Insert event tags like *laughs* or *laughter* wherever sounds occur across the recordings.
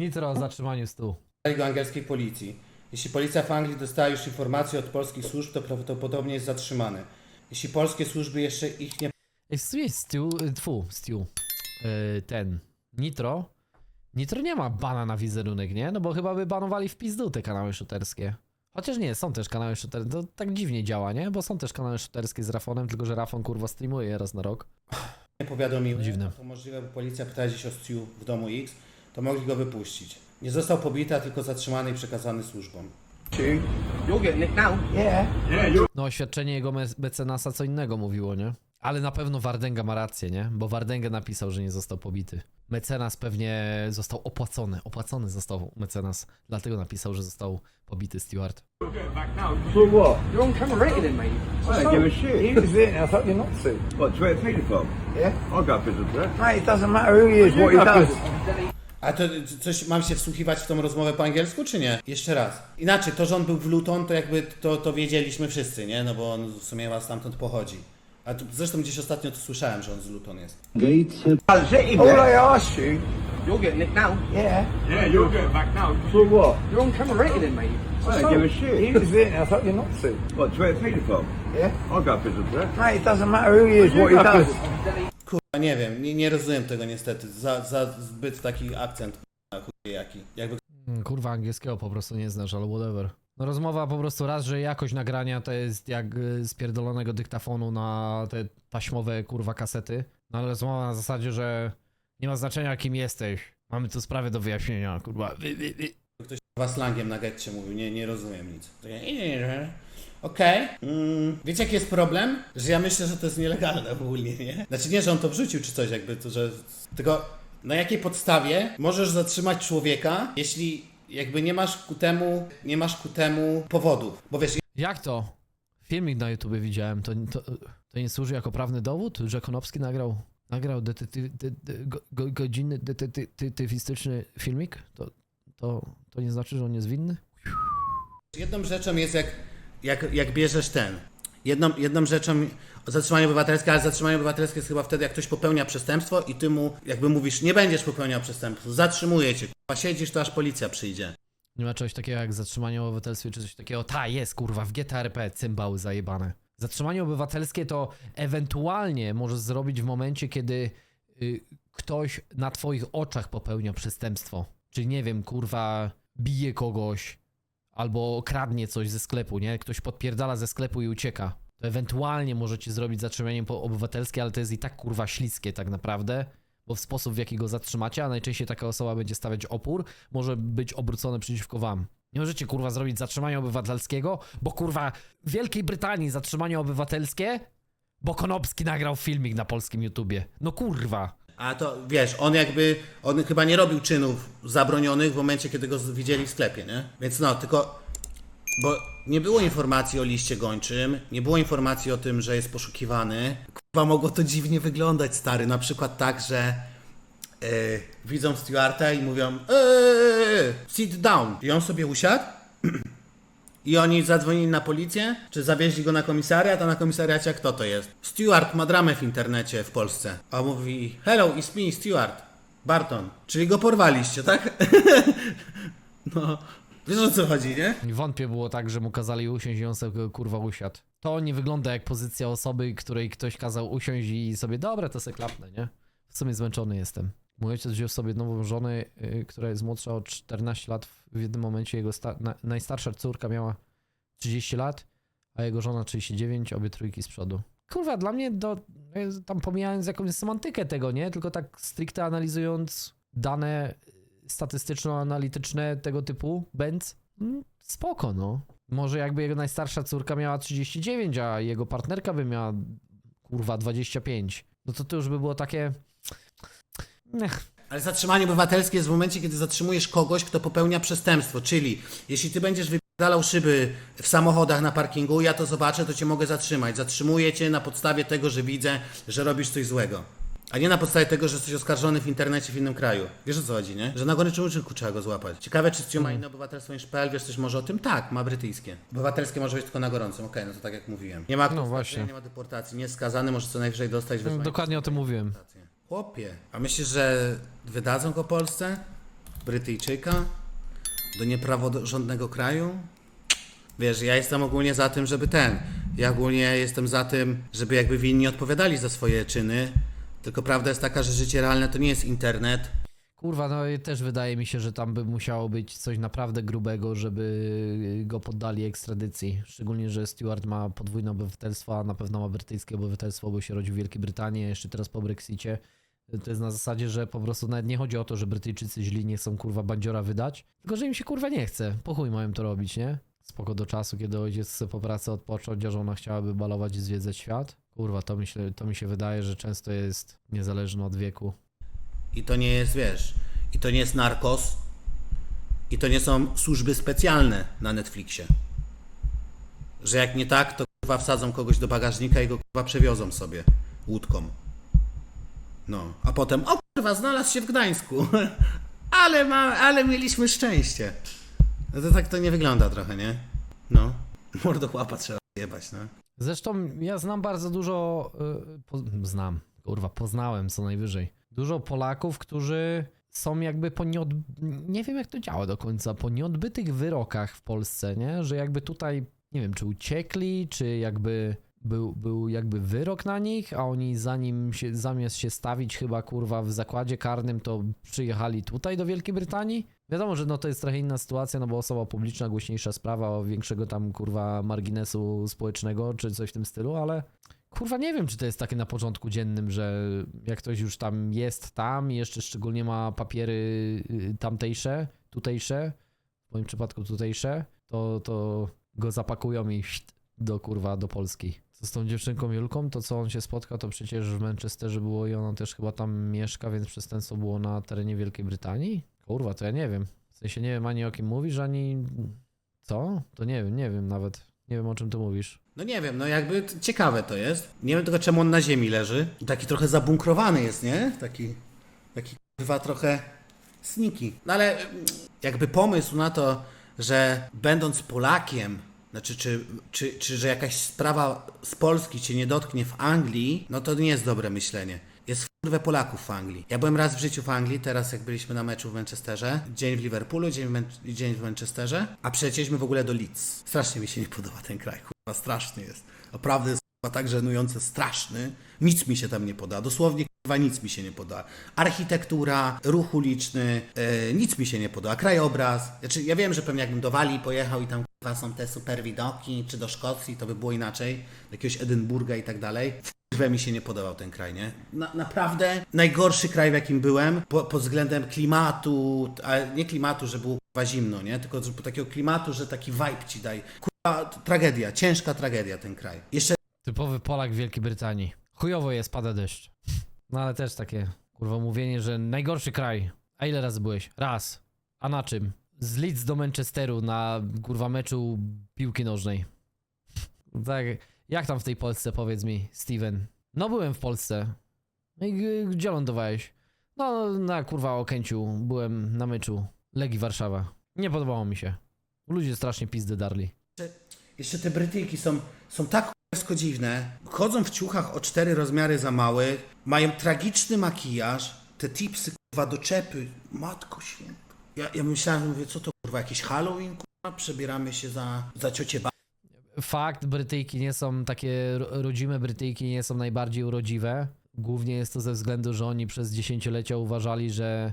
Nitro o zatrzymaniu stół. go angielskiej policji. Jeśli policja w Anglii dostała już informację od polskich służb, to prawdopodobnie jest zatrzymany. Jeśli polskie służby jeszcze ich nie Ej, w sumie Stu, y, tfu, Stu, yy, ten, Nitro, Nitro nie ma bana na wizerunek, nie? No bo chyba by banowali w pizdu te kanały shooterskie. Chociaż nie, są też kanały shooterskie, to tak dziwnie działa, nie? Bo są też kanały shooterskie z Rafonem, tylko że Rafon kurwa streamuje raz na rok. nie powiadomiły, Dziwne. to możliwe, bo policja pytała gdzieś o Stu w domu X, to mogli go wypuścić. Nie został pobity, a tylko zatrzymany i przekazany służbom. You're getting it now. Yeah. No oświadczenie jego me- mecenasa co innego mówiło, nie? Ale na pewno Wardenga ma rację, nie? Bo Wardenga napisał, że nie został pobity. Mecenas pewnie został opłacony, opłacony został mecenas, dlatego napisał, że został pobity Stewart. For what? You're on camera mate. I don't give a shit. He was there I you not to. What, to where from? Yeah? I'll go prison for that. Mate, it doesn't matter who he is, what he does. A to coś, mam się wsłuchiwać w tą rozmowę po angielsku, czy nie? Jeszcze raz. Inaczej, to, że on był w Luton, to jakby to, to wiedzieliśmy wszyscy, nie? No bo on w sumie was stamtąd pochodzi. A tu, zresztą gdzieś ostatnio to słyszałem, że on z Luton jest. Him All. I asked you, You're getting it now. yeah. Yeah, you're getting back now. For what? You're on camera rating him, mate. I don't give a He shit. was there and I told you not to. What, to where to take it from? Yeah? I'll go prison for that. Mate, it doesn't matter who he is, what he does. Kurwa, nie wiem, nie, nie rozumiem tego niestety. Za, za zbyt taki akcent, kurwa, chuj jaki. Jakby Mm, Kurwa angielskiego po prostu nie znasz, ale whatever. No rozmowa po prostu raz, że jakość nagrania to jest jak y, z pierdolonego dyktafonu na te taśmowe kurwa kasety. No ale rozmowa na zasadzie, że nie ma znaczenia kim jesteś. Mamy tu sprawę do wyjaśnienia, kurwa. Wy, wy, wy. ktoś kurwa slangiem na getcie mówił, nie, nie rozumiem nic. Okej. Mm, wiecie jaki jest problem? Że ja myślę, że to jest nielegalne ogólnie, nie? Znaczy nie, że on to wrzucił czy coś jakby, to, że... Tylko na jakiej podstawie możesz zatrzymać człowieka, jeśli jakby nie masz ku temu, nie masz ku temu powodów? Bo wiesz, Jak to? Filmik na YouTube widziałem, to, to, to nie służy jako prawny dowód, że Konopski nagrał, nagrał detektyw, de, de, go, go, godzinny detektywistyczny filmik? To, to, to nie znaczy, że on jest winny? Jedną rzeczą jest jak, jak, jak bierzesz ten. Jedną, jedną rzeczą zatrzymanie obywatelskie, ale zatrzymanie obywatelskie jest chyba wtedy, jak ktoś popełnia przestępstwo i ty mu jakby mówisz, nie będziesz popełniał przestępstwa, zatrzymuję cię, kurwa, siedzisz, to aż policja przyjdzie. Nie ma czegoś takiego jak zatrzymanie obywatelskie czy coś takiego. Ta, jest, kurwa, w GTRP, cymbały zajebane. Zatrzymanie obywatelskie to ewentualnie możesz zrobić w momencie, kiedy y, ktoś na twoich oczach popełnia przestępstwo. Czyli nie wiem, kurwa, bije kogoś albo kradnie coś ze sklepu, nie? Ktoś podpierdala ze sklepu i ucieka. To ewentualnie możecie zrobić zatrzymanie obywatelskie, ale to jest i tak kurwa śliskie tak naprawdę, bo w sposób w jaki go zatrzymacie, a najczęściej taka osoba będzie stawiać opór, może być obrócone przeciwko wam. Nie możecie kurwa zrobić zatrzymania obywatelskiego, bo kurwa w Wielkiej Brytanii zatrzymanie obywatelskie, bo Konopski nagrał filmik na polskim YouTubie. No kurwa. A to wiesz, on jakby, on chyba nie robił czynów zabronionych w momencie, kiedy go widzieli w sklepie, nie? Więc no, tylko, bo nie było informacji o liście gończym, nie było informacji o tym, że jest poszukiwany. Kurwa, mogło to dziwnie wyglądać, stary. Na przykład tak, że e, widzą Stewarta i mówią eee, sit down. I on sobie usiadł i oni zadzwonili na policję, czy zawieźli go na komisariat, a na komisariacie kto to jest? Stewart ma dramę w internecie w Polsce. A mówi, hello, it's me, Stewart. Barton. Czyli go porwaliście, tak? *laughs* no, wiesz o co chodzi, nie? Wątpię było tak, że mu kazali usiąść i on sobie kurwa usiadł. To nie wygląda jak pozycja osoby, której ktoś kazał usiąść i sobie, dobra, to se klapnę, nie? W sumie zmęczony jestem. Mój ojciec wziął sobie nową żonę, y, która jest młodsza o 14 lat. W jednym momencie jego na- najstarsza córka miała 30 lat, a jego żona 39, obie trójki z przodu. Kurwa, dla mnie do, y, tam pomijając jakąś semantykę tego, nie? Tylko tak stricte analizując dane statystyczno-analityczne tego typu, Benz, mm, spoko, no. Może jakby jego najstarsza córka miała 39, a jego partnerka by miała, kurwa, 25. No to to już by było takie... Ech, Ale zatrzymanie obywatelskie jest w momencie, kiedy zatrzymujesz kogoś, kto popełnia przestępstwo. Czyli, jeśli ty będziesz wypierdalał szyby w samochodach na parkingu, ja to zobaczę, to cię mogę zatrzymać. Zatrzymuję cię na podstawie tego, że widzę, że robisz coś złego. A nie na podstawie tego, że jesteś oskarżony w internecie w innym kraju. Wiesz o co chodzi, nie? Że na goryczym uczynku trzeba go złapać. Ciekawe, czy Stu ma inne obywatelstwo niż PL, wiesz coś może o tym? Tak, ma brytyjskie. Obywatelskie może być tylko na gorącym, okej, no to tak jak mówiłem. Nie ma No no właśnie. nie ma deportacji, nie jest skazany, może co najwyżej dostać wezwanie. dokładnie o tym mówiłem. Chłopie, a myślisz, że wydadzą go Polsce? Brytyjczyka do niepraworządnego kraju. Wiesz, ja jestem ogólnie za tym, żeby ten. Ja ogólnie jestem za tym, żeby jakby winni odpowiadali za swoje czyny. Tylko prawda jest taka, że życie realne to nie jest internet. Kurwa, no i też wydaje mi się, że tam by musiało być coś naprawdę grubego, żeby go poddali ekstradycji. Szczególnie, że Stewart ma podwójne obywatelstwo, a na pewno ma brytyjskie obywatelstwo, bo się rodził w Wielkiej Brytanii, jeszcze teraz po Brexicie. To jest na zasadzie, że po prostu nawet nie chodzi o to, że Brytyjczycy źli nie chcą kurwa bandziora wydać, tylko że im się kurwa nie chce. Po chuj mają to robić, nie? Spoko do czasu, kiedy ojciec chce po pracy odpocząć, a żona chciałaby balować i zwiedzać świat. Kurwa, to, myślę, to mi się wydaje, że często jest niezależne od wieku. I to nie jest, wiesz, i to nie jest narkos. I to nie są służby specjalne na Netflixie. Że jak nie tak, to kurwa wsadzą kogoś do bagażnika i go kurwa przewiozą sobie łódką. No, a potem, o kurwa, znalazł się w Gdańsku. *laughs* ale, ma, ale mieliśmy szczęście. No to tak to nie wygląda trochę, nie? No. Mordochłapa trzeba jebać, no. Zresztą ja znam bardzo dużo, y, po, znam, kurwa, poznałem co najwyżej. Dużo Polaków, którzy są jakby po nieod... nie wiem jak to działa do końca, po nieodbytych wyrokach w Polsce, nie? Że jakby tutaj, nie wiem, czy uciekli, czy jakby był, był jakby wyrok na nich, a oni zanim się, zamiast się stawić chyba kurwa w zakładzie karnym, to przyjechali tutaj do Wielkiej Brytanii. Wiadomo, że no to jest trochę inna sytuacja, no bo osoba publiczna, głośniejsza sprawa o większego tam kurwa marginesu społecznego, czy coś w tym stylu, ale kurwa nie wiem, czy to jest takie na porządku dziennym, że jak ktoś już tam jest tam i jeszcze szczególnie ma papiery y, tamtejsze, tutejsze, w moim przypadku tutejsze, to, to go zapakują i *laughs* do kurwa do Polski. Co z tą dziewczynką Julką, to co on się spotkał, to przecież w Manchesterze było i ona też chyba tam mieszka, więc przestępstwo było na terenie Wielkiej Brytanii? Kurwa, to ja nie wiem. W sensie nie wiem ani o kim mówisz, ani co? To nie wiem, nie wiem nawet. Nie wiem o czym ty mówisz. No nie wiem, no jakby ciekawe to jest. Nie wiem tylko czemu on na ziemi leży. Taki trochę zabunkrowany jest, nie? Taki, taki chyba trochę sniki. No ale mm, jakby pomysł na to, że będąc Polakiem, znaczy czy, czy, czy że jakaś sprawa z Polski cię nie dotknie w Anglii, no to nie jest dobre myślenie. Jest kurwę Polaków w Anglii. Ja byłem raz w życiu w Anglii, teraz jak byliśmy na meczu w Manchesterze. Dzień w Liverpoolu, dzień w, dzień w Manchesterze. A przylecieliśmy w ogóle do Leeds. Strasznie mi się nie podoba ten kraj, kurwa, straszny jest. Naprawdę jest kurwa tak żenujące, straszny. Nic mi się tam nie poda. Dosłownie kurwa nic mi się nie poda. Architektura, ruch uliczny, e, nic mi się nie poda. Krajobraz. Znaczy, ja wiem, że pewnie jakbym do Walii pojechał i tam są te super widoki, czy do Szkocji, to by było inaczej. Do jakiegoś Edynburga i tak dalej. Kurwa mi się nie podobał ten kraj, nie? Na, naprawdę najgorszy kraj, w jakim byłem, po, pod względem klimatu, ale nie klimatu, że było kurwa zimno, nie? Tylko takiego klimatu, że taki vibe ci daj. Kurwa, tragedia, ciężka tragedia ten kraj. Jeszcze Typowy Polak w Wielkiej Brytanii. Chujowo jest, pada deszcz. No ale też takie, kurwa, mówienie, że najgorszy kraj. A ile razy byłeś? Raz. A na czym? Z Leeds do Manchesteru na, kurwa, meczu piłki nożnej. Tak, jak tam w tej Polsce, powiedz mi, Steven? No byłem w Polsce. No i gdzie lądowałeś? No, na kurwa Okęciu byłem na meczu Legii Warszawa. Nie podobało mi się. Ludzie strasznie pizdy darli. Jeszcze te Brytyjki są, są tak k***sko dziwne. Chodzą w ciuchach o cztery rozmiary za małych, mają tragiczny makijaż, te tipsy kurwa do czepy. Matko święta. Ja, ja myślałem, mówię, co to kurwa, jakiś Halloween kurwa? Przebieramy się za, za ciocię ba- Fakt, Brytyjki nie są takie, ro- rodzime Brytyjki nie są najbardziej urodziwe. Głównie jest to ze względu, że oni przez dziesięciolecia uważali, że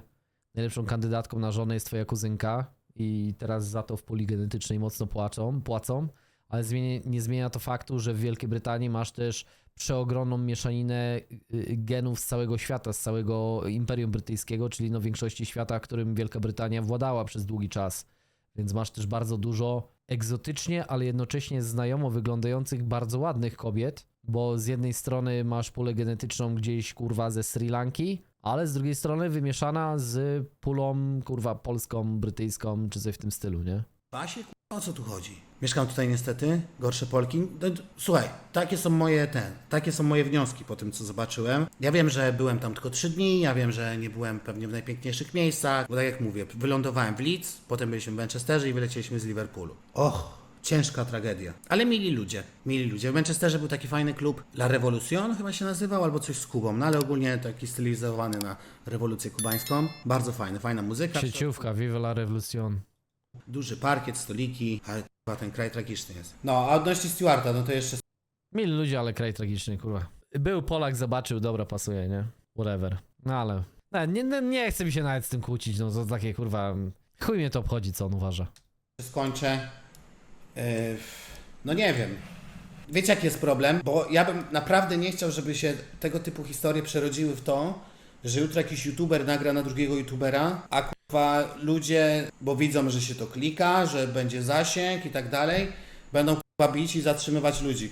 najlepszą kandydatką na żonę jest twoja kuzynka i teraz za to w puli genetycznej mocno płaczą, płacą. Ale nie zmienia to faktu, że w Wielkiej Brytanii masz też przeogromną mieszaninę y, genów z całego świata, z całego Imperium Brytyjskiego, czyli no większości świata, którym Wielka Brytania władała przez długi czas. Więc masz też bardzo dużo egzotycznie, ale jednocześnie znajomo wyglądających bardzo ładnych kobiet, bo z jednej strony masz pulę genetyczną gdzieś kurwa ze Sri Lanki, ale z drugiej strony wymieszana z pulą kurwa polską, brytyjską czy coś w tym stylu, nie? Basie? O co tu chodzi? Mieszkam tutaj niestety, gorsze Polki. No, Słuchaj, takie są moje ten, takie są moje wnioski po tym, co zobaczyłem. Ja wiem, że byłem tam tylko trzy dni, ja wiem, że nie byłem pewnie w najpiękniejszych miejscach, bo tak jak mówię, wylądowałem w Leeds, potem byliśmy w Manchesterze i wylecieliśmy z Liverpoolu. Och, Ciężka tragedia. Ale mili ludzie, mili ludzie. W Manchesterze był taki fajny klub La Revolution chyba się nazywał, albo coś z Kubą, no ale ogólnie taki stylizowany na rewolucję kubańską. Bardzo fajny, fajna muzyka. Sieciówka, Vive la Revolution. Duży parkiet, stoliki, ale chyba ten kraj tragiczny jest. No, a odnośnie Stewarta, no to jeszcze Mili ludzie, ale kraj tragiczny, kurwa. Był Polak, zobaczył, dobra, pasuje, nie? Whatever. No ale... Nie, nie, nie- nie chce mi się nawet z tym kłócić, no to takie, kurwa... Chuj mnie to obchodzi, co on uważa. skończę. Yy, no nie wiem. Wiecie jaki jest problem? Bo ja bym naprawdę nie chciał, żeby się tego typu historie przerodziły w to, że jutro jakiś youtuber nagra na drugiego youtubera, a ludzie, bo widzą, że się to klika, że będzie zasięg i tak dalej, będą kurwa bić i zatrzymywać ludzi.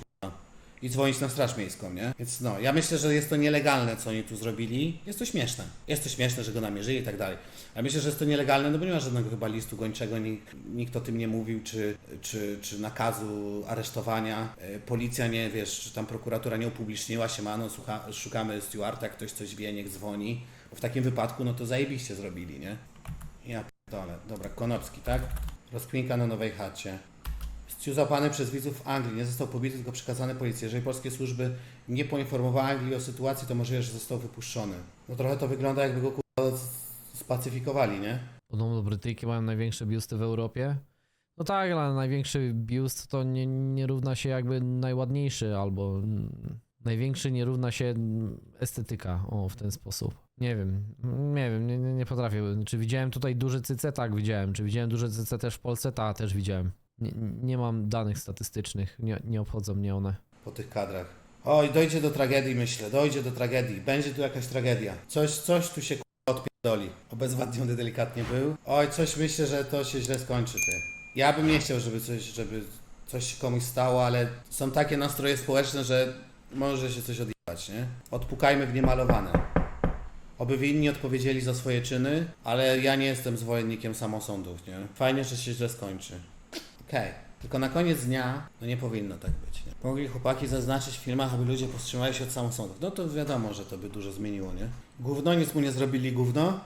I dzwonić na straż miejską, nie? Więc no, ja myślę, że jest to nielegalne, co oni tu zrobili. Jest to śmieszne. Jest to śmieszne, że go namierzyli i tak dalej. Ale myślę, że jest to nielegalne, no bo nie ma żadnego chyba listu gończego, nikt, nikt o tym nie mówił, czy, czy, czy nakazu aresztowania. E, Policja nie, wiesz, czy tam prokuratura nie upubliczniła się, ma, no słucha, szukamy Stewarta, ktoś coś wie, niech dzwoni. Bo w takim wypadku, no to zajebiście zrobili, nie? Ja pierdolę. Dobra, Konopski, tak? Rozkminka na nowej chacie. Stu złapany przez widzów w Anglii, nie został pobity, tylko przekazany policji. Jeżeli polskie służby nie poinformowały Anglii o sytuacji, to możliwe, że został wypuszczony. No trochę to wygląda jakby go spacyfikowali, nie? Podobno Brytyjki mają największe biusty w Europie. No tak, ale największy biust to nie, nie równa się jakby najładniejszy, albo największy nie równa się estetyka, o w ten sposób. Nie wiem, nie wiem, nie, nie, potrafię. Czy widziałem tutaj duże cyce? Tak, widziałem. Czy widziałem duże cyce też w Polsce? Tak, też widziałem. Nie, nie mam danych statystycznych, nie, nie obchodzą mnie one. Po tych kadrach. Oj, dojdzie do tragedii, myślę, dojdzie do tragedii. Będzie tu jakaś tragedia. Coś, coś tu się kurwa odpierdoli. Obezwładniony delikatnie był. Oj, coś myślę, że to się źle skończy, ty. Ja bym nie chciał, żeby coś, żeby coś komuś stało, ale są takie nastroje społeczne, że może się coś odjebać, nie? Odpukajmy w niemalowane. Oby winni odpowiedzieli za swoje czyny, ale ja nie jestem zwolennikiem samosądów, nie? Fajnie, że się źle skończy. Okej. Tylko na koniec dnia, no nie powinno tak być. Nie? Mogli chłopaki zaznaczyć w filmach, aby ludzie powstrzymali się od samosądów. No to wiadomo, że to by dużo zmieniło, nie? Gówno, nic mu nie zrobili, gówno.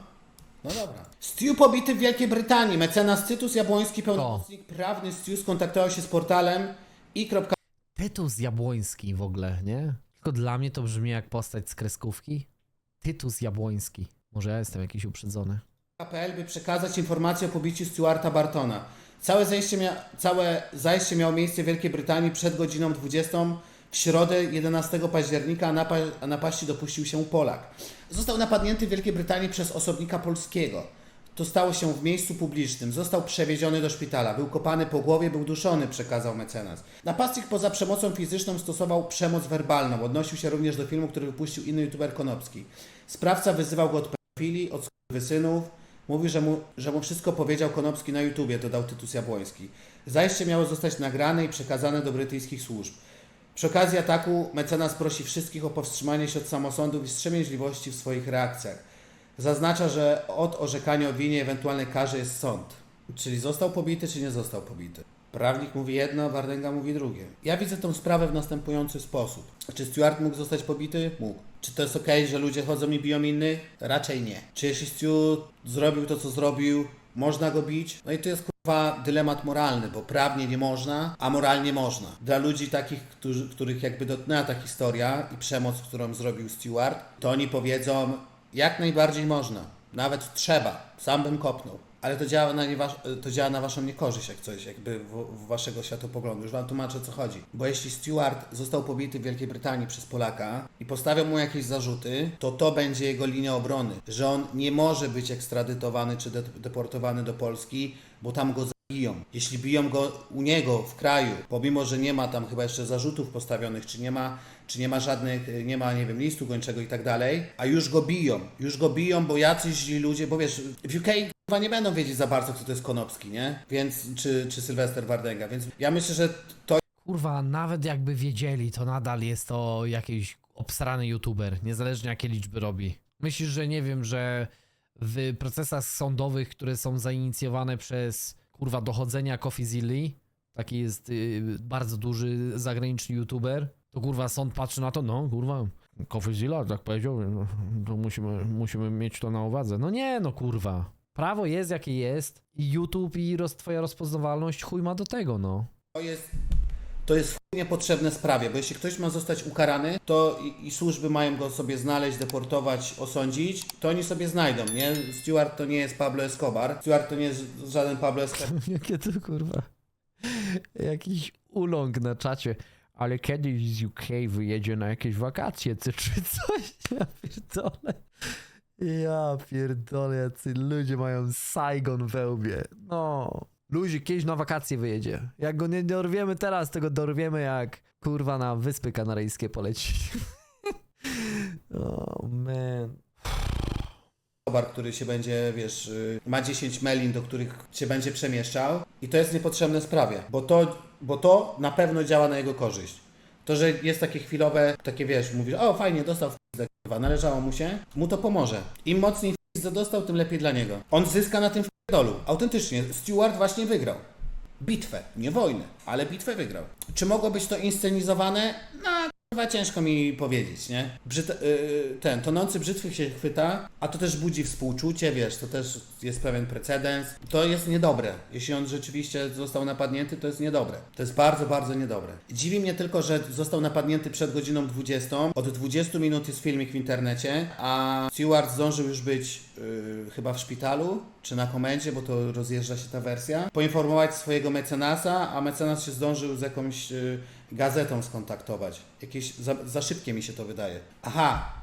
No dobra. Stu pobity w Wielkiej Brytanii. Mecenas Cytus Jabłoński, pełnomocnik prawny Stu skontaktował się z portalem i. Tytus Jabłoński w ogóle, nie? Tylko dla mnie to brzmi jak postać z kreskówki. Tytus Jabłoński. Może ja jestem jakiś uprzedzony. KPL, by przekazać informację o pobiciu Stuarta Bartona. Całe zajście, mia- całe zajście miało miejsce w Wielkiej Brytanii przed godziną 20 w środę 11 października, a, napa- a napaści dopuścił się Polak. Został napadnięty w Wielkiej Brytanii przez osobnika polskiego. To stało się w miejscu publicznym. Został przewieziony do szpitala. Był kopany po głowie, był duszony, przekazał mecenas. Napastnik poza przemocą fizyczną stosował przemoc werbalną. Odnosił się również do filmu, który wypuścił inny youtuber Konopski. Sprawca wyzywał go od pedofilii, od wysynów. Mówi, że mu, że mu wszystko powiedział Konopski na YouTubie, dodał Tytus Jabłoński. Zajście miało zostać nagrane i przekazane do brytyjskich służb. Przy okazji ataku mecenas prosi wszystkich o powstrzymanie się od samosądów i wstrzemięźliwości w swoich reakcjach. Zaznacza, że od orzekania o winie ewentualnej karze jest sąd. Czyli został pobity, czy nie został pobity. Prawnik mówi jedno, Wardęga mówi drugie. Ja widzę tą sprawę w następujący sposób. Czy Stuart mógł zostać pobity? Mógł. Czy to jest ok, że ludzie chodzą i biją innych? Raczej nie. Czy jeśli Stu zrobił to, co zrobił, można go bić? No i to jest kurwa dylemat moralny, bo prawnie nie można, a moralnie można. Dla ludzi takich, którzy, których jakby dotknęła ta historia i przemoc, którą zrobił Stewart, to oni powiedzą, jak najbardziej można. Nawet trzeba. Sam bym kopnął. Ale to działa na, to działa na waszą niekorzyść, jak coś, jakby w, w waszego światopoglądu. Już wam tłumaczę, co chodzi. Bo jeśli Stewart został pobity w Wielkiej Brytanii przez Polaka i postawią mu jakieś zarzuty, to to będzie jego linia obrony. Że on nie może być ekstradytowany czy de deportowany do Polski, bo tam go biją. Jeśli biją go u niego w kraju, pomimo, że nie ma tam chyba jeszcze zarzutów postawionych, czy nie ma, czy nie ma żadnych, nie ma, nie wiem, listu gończego i tak dalej, a już go biją. Już go biją, bo jacyś źli ludzie, bo wiesz, w UK chyba nie będą wiedzieć za bardzo, kto to jest Konopski, nie? Więc, czy, czy Sylwester Wardęga, więc ja myślę, że to Kurwa, nawet jakby wiedzieli, to nadal jest to jakiś obsrany youtuber, niezależnie jakie liczby robi. Myślisz, że nie wiem, że w procesach sądowych, które są zainicjowane przez kurwa dochodzenia Coffeezilly, taki jest y, bardzo duży zagraniczny youtuber, to kurwa sąd patrzy na to, no kurwa, Coffeezilla tak powiedział, no, to musimy, musimy mieć to na uwadze. No nie, no kurwa. Prawo jest jakie jest i YouTube i roz, twoja rozpoznawalność chuj ma do tego, no. To jest, to jest chuj niepotrzebne sprawie, bo jeśli ktoś ma zostać ukarany, to i, i służby mają go sobie znaleźć, deportować, osądzić, to oni sobie znajdą, nie? Stewart to nie jest Pablo Escobar, Stewart to nie jest żaden Pablo Escobar. *laughs* Jakie to kurwa. Jakiś uląg na czacie. Ale kiedyś z UK wyjedzie na jakieś wakacje, czy, coś? *laughs* Ja pierdolę. Ja pierdolę, jacy ludzie mają Saigon we łbie. No. Luzik kiedyś na wakacje wyjedzie. Jak go nie dorwiemy teraz, to go dorwiemy jak kurwa na Wyspy Kanaryjskie poleci. *laughs* oh man. Escobar, który się będzie, wiesz, y, ma 10 melin, do których się będzie przemieszczał i to jest niepotrzebne sprawie, bo to, bo to na pewno działa na jego korzyść. To, że jest takie chwilowe, takie wiesz, mówisz, o fajnie, dostał kurwa, należało mu się, mu to pomoże. Im mocniej pizdę dostał, tym lepiej dla niego. On zyska na tym dolu. Autentycznie, Stewart właśnie wygrał. Bitwę, nie wojnę, ale bitwę wygrał. Czy mogło być to inscenizowane? No, Chyba ciężko mi powiedzieć, nie? Yy, ten, tonący brzytwy się chwyta, a to też budzi współczucie, wiesz, to też jest pewien precedens. To jest niedobre. Jeśli on rzeczywiście został napadnięty, to jest niedobre. To jest bardzo, bardzo niedobre. Dziwi mnie tylko, że został napadnięty przed godziną 20. Od 20 minut jest filmik w internecie, a Stewart zdążył już być yy, chyba w szpitalu, czy na komendzie, bo to rozjeżdża się ta wersja. Poinformować swojego mecenasa, a mecenas się zdążył z jakąś yy, gazetą skontaktować. Jakieś za, za szybkie mi się to wydaje. Aha,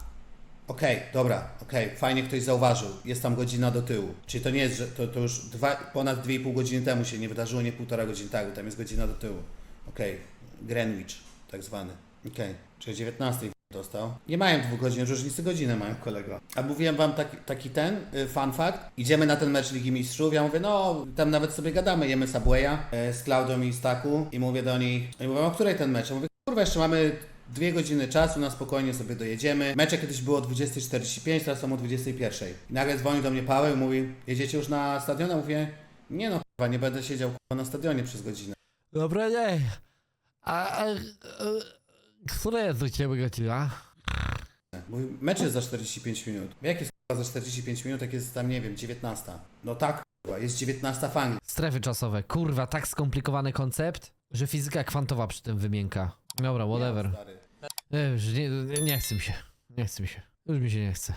Okej, dobra, okej, fajnie ktoś zauważył. Jest tam godzina do tyłu. Czyli to nie jest, że to, to już dwa, ponad 2,5 godziny temu się nie wydarzyło, nie półtora godziny tak, bo tam jest godzina do tyłu. Okej, Greenwich, tak zwany. Okej, czyli 19 dostał. Nie mają dwóch godzin, różnicy godziny mają kolego. A mówiłem wam taki, taki ten, y, fun fact. Idziemy na ten mecz Ligi Mistrzów, ja mówię, no, tam nawet sobie gadamy, jemy Subwaya y, z Klaudią i Staku i mówię do nich, i mówię, o której ten mecz? Ja mówię, kurwa, jeszcze mamy dwie godziny czasu, na spokojnie sobie dojedziemy. Mecze kiedyś było o 20.45, teraz są o 21.00. I nagle dzwoni do mnie Paweł i mówi, jedziecie już na stadion? Ja mówię, nie no, kurwa, nie będę siedział kurwa, na stadionie przez godzinę. Dobra, nie. A, a, a, która jest do ciebie godzina? Mówi, mecz jest za 45 minut. Jak jest za 45 minut, jak jest tam, nie wiem, 19? No tak, jest 19 w Anglii. Strefy czasowe. Kurwa, tak skomplikowany koncept, że fizyka kwantowa przy tym wymienka. Dobra, whatever. Stary. Nie, już nie, nie chce mi się. Nie chce mi się. Już mi się nie chce.